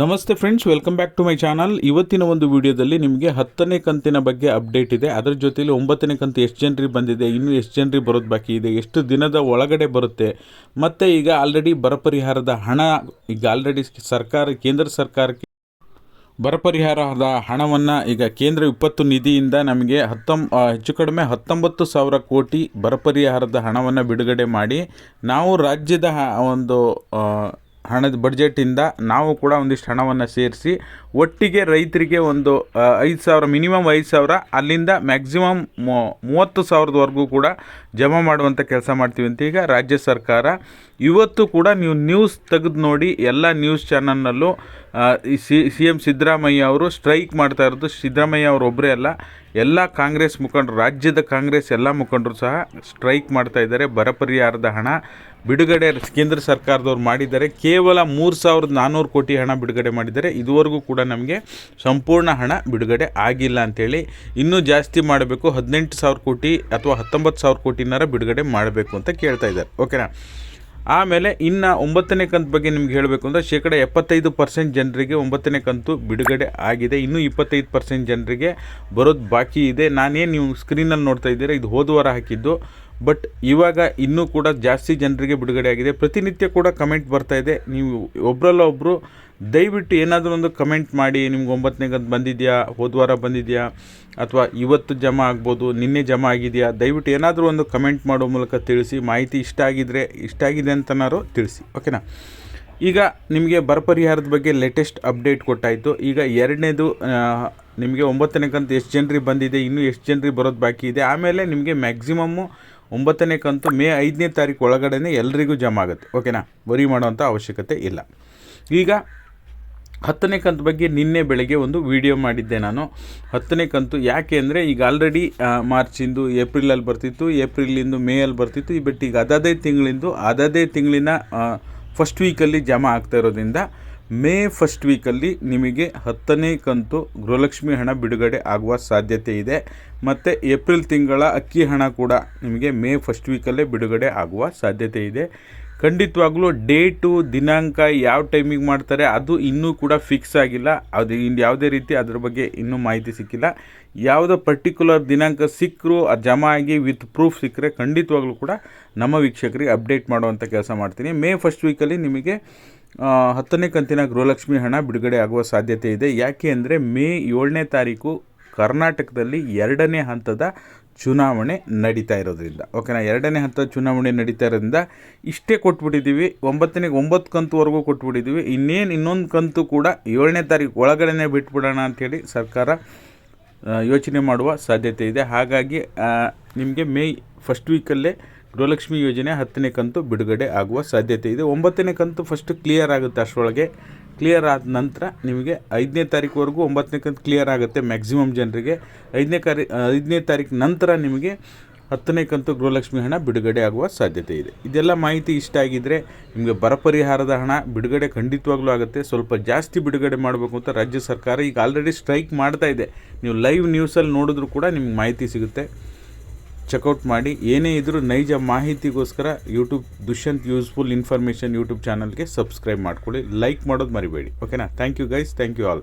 ನಮಸ್ತೆ friends welcome back to my channel ಇವತ್ತಿನ ಒಂದು ವಿಡಿಯೋದಲ್ಲಿ ನಿಮಗೆ ಹತ್ತನೇ ಕಂತಿನ ಬಗ್ಗೆ ಅಪ್ಡೇಟ್ ಇದೆ. ಅದರ ಜೊತೆಯಲ್ಲಿ ಒಂಬತ್ತನೇ ಕಂತು ಎಷ್ಟು ಜನರಿಗೆ ಬಂದಿದೆ, ಇನ್ನು ಎಷ್ಟು ಜನರಿಗೆ ಬರೋದು ಬಾಕಿ ಇದೆ, ಎಷ್ಟು ದಿನದ ಒಳಗಡೆ ಬರುತ್ತೆ, ಮತ್ತು ಈಗ ಆಲ್ರೆಡಿ ಬರ ಪರಿಹಾರದ ಹಣ, ಈಗ ಆಲ್ರೆಡಿ ಸರ್ಕಾರ, ಕೇಂದ್ರ ಸರ್ಕಾರಕ್ಕೆ ಬರ ಪರಿಹಾರದ ಹಣವನ್ನು ಈಗ ಕೇಂದ್ರ ವಿಪತ್ತು ನಿಧಿಯಿಂದ ನಮಗೆ ಹತ್ತೊಂ ಹೆಚ್ಚು ಕಡಿಮೆ ಹತ್ತೊಂಬತ್ತು ಸಾವಿರ ಕೋಟಿ ಬರ ಪರಿಹಾರದ ಹಣವನ್ನು ಬಿಡುಗಡೆ ಮಾಡಿ, ನಾವು ರಾಜ್ಯದ ಒಂದು ಹಣದ ಬಡ್ಜೆಟಿಂದ ನಾವು ಕೂಡ ಒಂದಿಷ್ಟು ಹಣವನ್ನು ಸೇರಿಸಿ ಒಟ್ಟಿಗೆ ರೈತರಿಗೆ ಒಂದು ಐದು ಸಾವಿರ ಮಿನಿಮಮ್ ಐದು ಸಾವಿರ, ಅಲ್ಲಿಂದ ಮ್ಯಾಕ್ಸಿಮಮ್ ಮೂವತ್ತು ಸಾವಿರದವರೆಗೂ ಕೂಡ ಜಮಾ ಮಾಡುವಂಥ ಕೆಲಸ ಮಾಡ್ತೀವಿ ಅಂತ ಈಗ ರಾಜ್ಯ ಸರ್ಕಾರ. ಇವತ್ತು ಕೂಡ ನೀವು ನ್ಯೂಸ್ ತೆಗೆದು ನೋಡಿ ಎಲ್ಲ ನ್ಯೂಸ್ ಚಾನಲ್ನಲ್ಲೂ ಈ ಸಿ ಸಿ ಎಂ ಸಿದ್ದರಾಮಯ್ಯ ಅವರು ಸ್ಟ್ರೈಕ್ ಮಾಡ್ತಾ ಇರೋದು. ಸಿದ್ದರಾಮಯ್ಯ ಅವರು ಒಬ್ಬರೇ ಅಲ್ಲ. ಎಲ್ಲ ಕಾಂಗ್ರೆಸ್ ಮುಖಂಡರು, ರಾಜ್ಯದ ಕಾಂಗ್ರೆಸ್ ಎಲ್ಲ ಮುಖಂಡರು ಸಹ ಸ್ಟ್ರೈಕ್ ಮಾಡ್ತಾ ಇದ್ದಾರೆ. ಬರ ಪರಿಹಾರದ ಹಣ ಬಿಡುಗಡೆ ಕೇಂದ್ರ ಸರ್ಕಾರದವ್ರು ಮಾಡಿದ್ದಾರೆ. ಕೇವಲ ಮೂರು ಸಾವಿರದ ನಾನ್ನೂರು ಕೋಟಿ ಹಣ ಬಿಡುಗಡೆ ಮಾಡಿದ್ದಾರೆ. ಇದುವರೆಗೂ ಕೂಡ ನಮಗೆ ಸಂಪೂರ್ಣ ಹಣ ಬಿಡುಗಡೆ ಆಗಿಲ್ಲ ಅಂಥೇಳಿ ಇನ್ನೂ ಜಾಸ್ತಿ ಮಾಡಬೇಕು. ಹದಿನೆಂಟು ಸಾವಿರ ಕೋಟಿ ಅಥವಾ ಹತ್ತೊಂಬತ್ತು ಸಾವಿರ ಕೋಟಿನಾರ ಬಿಡುಗಡೆ ಮಾಡಬೇಕು ಅಂತ ಕೇಳ್ತಾ ಇದ್ದಾರೆ. ಓಕೆನಾ? ಆಮೇಲೆ ಇನ್ನು ಒಂಬತ್ತನೇ ಕಂತು ಬಗ್ಗೆ ನಿಮ್ಗೆ ಹೇಳಬೇಕು ಅಂದರೆ ಶೇಕಡ ಎಪ್ಪತ್ತೈದು ಪರ್ಸೆಂಟ್ ಜನರಿಗೆ ಒಂಬತ್ತನೇ ಕಂತು ಬಿಡುಗಡೆ ಆಗಿದೆ. ಇನ್ನೂ ಇಪ್ಪತ್ತೈದು ಪರ್ಸೆಂಟ್ ಜನರಿಗೆ ಬರೋದು ಬಾಕಿ ಇದೆ. ನಾನೇನು ನೀವು ಸ್ಕ್ರೀನಲ್ಲಿ ನೋಡ್ತಾ ಇದ್ದೀರಾ? ಇದು ಹೋದ ವಾರ ಹಾಕಿದ್ದು. ಬಟ್ ಇವಾಗ ಇನ್ನೂ ಕೂಡ ಜಾಸ್ತಿ ಜನರಿಗೆ ಬಿಡುಗಡೆ ಆಗಿದೆ. ಪ್ರತಿನಿತ್ಯ ಕೂಡ ಕಮೆಂಟ್ ಬರ್ತಾ ಇದೆ. ನೀವು ಒಬ್ಬರಲ್ಲ ಒಬ್ಬರು ದಯವಿಟ್ಟು ಏನಾದರೂ ಒಂದು ಕಮೆಂಟ್ ಮಾಡಿ, ನಿಮ್ಗೆ ಒಂಬತ್ತನೇ ಕಂತು ಬಂದಿದೆಯಾ, ಹೋದ ವಾರ ಬಂದಿದೆಯಾ, ಅಥವಾ ಇವತ್ತು ಜಮಾ ಆಗ್ಬೋದು, ನಿನ್ನೆ ಜಮಾ ಆಗಿದೆಯಾ, ದಯವಿಟ್ಟು ಏನಾದರೂ ಒಂದು ಕಮೆಂಟ್ ಮಾಡೋ ಮೂಲಕ ತಿಳಿಸಿ, ಮಾಹಿತಿ ಇಷ್ಟ ಆಗಿದ್ರೆ ಇಷ್ಟ ಆಗಿದೆ ಅಂತನಾರು ತಿಳಿಸಿ, ಓಕೆನಾ? ಈಗ ನಿಮಗೆ ಬರ ಪರಿಹಾರದ ಬಗ್ಗೆ ಲೇಟೆಸ್ಟ್ ಅಪ್ಡೇಟ್ ಕೊಟ್ಟಾಯಿತು. ಈಗ ಎರಡನೇದು ನಿಮಗೆ ಒಂಬತ್ತನೇ ಕಂತ ಎಷ್ಟು ಜನರಿಗೆ ಬಂದಿದೆ, ಇನ್ನೂ ಎಷ್ಟು ಜನರಿಗೆ ಬರೋದು ಬಾಕಿ ಇದೆ, ಆಮೇಲೆ ನಿಮಗೆ ಮ್ಯಾಕ್ಸಿಮಮ್ಮು ಒಂಬತ್ತನೇ ಕಂತು ಮೇ ಐದನೇ ತಾರೀಕು ಒಳಗಡೆ ಎಲ್ಲರಿಗೂ ಜಮಾ ಆಗುತ್ತೆ. ಓಕೆನಾ? ವರಿ ಮಾಡುವಂಥ ಅವಶ್ಯಕತೆ ಇಲ್ಲ. ಈಗ ಹತ್ತನೇ ಕಂತು ಬಗ್ಗೆ ನಿನ್ನೆ ಬೆಳಗ್ಗೆ ಒಂದು ವಿಡಿಯೋ ಮಾಡಿದ್ದೆ ನಾನು. ಹತ್ತನೇ ಕಂತು ಯಾಕೆ ಅಂದರೆ ಈಗ ಆಲ್ರೆಡಿ ಮಾರ್ಚಿಂದು, ಏಪ್ರಿಲಲ್ಲಿ ಬರ್ತಿತ್ತು, ಏಪ್ರಿಲಿಂದು, ಮೇಯಲ್ಲಿ ಬರ್ತಿತ್ತು. ಈ ಬಟ್ ಈಗ ಅದಾದೇ ತಿಂಗಳಿಂದು ಅದಾದೇ ತಿಂಗಳಿನ ಫಸ್ಟ್ ವೀಕಲ್ಲಿ ಜಮಾ ಆಗ್ತಾ ಇರೋದ್ರಿಂದ ಮೇ ಫಸ್ಟ್ ವೀಕಲ್ಲಿ ನಿಮಗೆ ಹತ್ತನೇ ಕಂತು ಗೃಹಲಕ್ಷ್ಮಿ ಹಣ ಬಿಡುಗಡೆ ಆಗುವ ಸಾಧ್ಯತೆ ಇದೆ. ಮತ್ತು ಏಪ್ರಿಲ್ ತಿಂಗಳ ಅಕ್ಕಿ ಹಣ ಕೂಡ ನಿಮಗೆ ಮೇ ಫಸ್ಟ್ ವೀಕಲ್ಲೇ ಬಿಡುಗಡೆ ಆಗುವ ಸಾಧ್ಯತೆ ಇದೆ. ಖಂಡಿತವಾಗ್ಲೂ ಡೇಟು, ದಿನಾಂಕ ಯಾವ ಟೈಮಿಗೆ ಮಾಡ್ತಾರೆ ಅದು ಇನ್ನೂ ಕೂಡ ಫಿಕ್ಸ್ ಆಗಿಲ್ಲ. ಅದು ಇನ್ನು ಯಾವುದೇ ರೀತಿ ಅದ್ರ ಬಗ್ಗೆ ಇನ್ನೂ ಮಾಹಿತಿ ಸಿಕ್ಕಿಲ್ಲ. ಯಾವುದೋ ಪರ್ಟಿಕ್ಯುಲರ್ ದಿನಾಂಕ ಸಿಕ್ಕರೂ ಅದು ಜಮಾ ಆಗಿ ವಿತ್ ಪ್ರೂಫ್ ಸಿಕ್ಕರೆ ಖಂಡಿತವಾಗ್ಲೂ ಕೂಡ ನಮ್ಮ ವೀಕ್ಷಕರಿಗೆ ಅಪ್ಡೇಟ್ ಮಾಡುವಂಥ ಕೆಲಸ ಮಾಡ್ತೀನಿ. ಮೇ ಫಸ್ಟ್ ವೀಕಲ್ಲಿ ನಿಮಗೆ ಹತ್ತನೇ ಕಂತಿನ ಗೃಹಲಕ್ಷ್ಮಿ ಹಣ ಬಿಡುಗಡೆ ಆಗುವ ಸಾಧ್ಯತೆ ಇದೆ. ಯಾಕೆ ಅಂದರೆ ಮೇ ಏಳನೇ ತಾರೀಕು ಕರ್ನಾಟಕದಲ್ಲಿ ಎರಡನೇ ಹಂತದ ಚುನಾವಣೆ ನಡೀತಾ ಇರೋದ್ರಿಂದ. ಓಕೆನಾ? ಎರಡನೇ ಹಂತದ ಚುನಾವಣೆ ನಡೀತಾ ಇರೋದ್ರಿಂದ ಇಷ್ಟೇ ಕೊಟ್ಬಿಟ್ಟಿದ್ದೀವಿ ಒಂಬತ್ತನೇ, ಒಂಬತ್ತು ಕಂತುವರೆಗೂ ಕೊಟ್ಬಿಟ್ಟಿದ್ದೀವಿ ಇನ್ನೇನು ಇನ್ನೊಂದು ಕಂತು ಕೂಡ ಏಳನೇ ತಾರೀಕು ಒಳಗಡೆನೇ ಬಿಟ್ಬಿಡೋಣ ಅಂಥೇಳಿ ಸರ್ಕಾರ ಯೋಚನೆ ಮಾಡುವ ಸಾಧ್ಯತೆ ಇದೆ. ಹಾಗಾಗಿ ನಿಮಗೆ ಮೇ ಫಸ್ಟ್ ವೀಕಲ್ಲೇ ಗೃಹಲಕ್ಷ್ಮಿ ಯೋಜನೆ ಹತ್ತನೇ ಕಂತು ಬಿಡುಗಡೆ ಆಗುವ ಸಾಧ್ಯತೆ ಇದೆ. ಒಂಬತ್ತನೇ ಕಂತು ಫಸ್ಟ್ ಕ್ಲಿಯರ್ ಆಗುತ್ತೆ ಅಷ್ಟರೊಳಗೆ. ಕ್ಲಿಯರ್ ಆದ ನಂತರ ನಿಮಗೆ ಐದನೇ ತಾರೀಕುವರೆಗೂ ಒಂಬತ್ತನೇ ಕಂತು ಕ್ಲಿಯರ್ ಆಗುತ್ತೆ ಮ್ಯಾಕ್ಸಿಮಮ್ ಜನರಿಗೆ. ಐದನೇ ಕಾರಿ ಐದನೇ ತಾರೀಕು ನಂತರ ನಿಮಗೆ ಹತ್ತನೇ ಕಂತು ಗೃಹಲಕ್ಷ್ಮಿ ಹಣ ಬಿಡುಗಡೆ ಆಗುವ ಸಾಧ್ಯತೆ ಇದೆ. ಇದೆಲ್ಲ ಮಾಹಿತಿ ಇಷ್ಟ ಆಗಿದ್ದರೆ ನಿಮಗೆ ಬರ ಪರಿಹಾರದ ಹಣ ಬಿಡುಗಡೆ ಖಂಡಿತವಾಗ್ಲೂ ಆಗುತ್ತೆ. ಸ್ವಲ್ಪ ಜಾಸ್ತಿ ಬಿಡುಗಡೆ ಮಾಡಬೇಕು ಅಂತ ರಾಜ್ಯ ಸರ್ಕಾರ ಈಗ ಆಲ್ರೆಡಿ ಸ್ಟ್ರೈಕ್ ಮಾಡ್ತಾ ಇದೆ. ನೀವು ಲೈವ್ ನ್ಯೂಸಲ್ಲಿ ನೋಡಿದ್ರೂ ಕೂಡ ನಿಮ್ಗೆ ಮಾಹಿತಿ ಸಿಗುತ್ತೆ. ಚೆಕ್ಔಟ್ ಮಾಡಿ. ಏನೇ ಇದ್ರೂ ನೈಜ ಮಾಹಿತಿಗೋಸ್ಕರ YouTube Dushyant useful information YouTube ಚಾನಲ್ಗೆ ಸಬ್ಸ್ಕ್ರೈಬ್ ಮಾಡ್ಕೊಳ್ಳಿ. ಲೈಕ್ ಮಾಡೋದು ಮರಿಬೇಡಿ. ಓಕೆನಾ thank you guys thank you all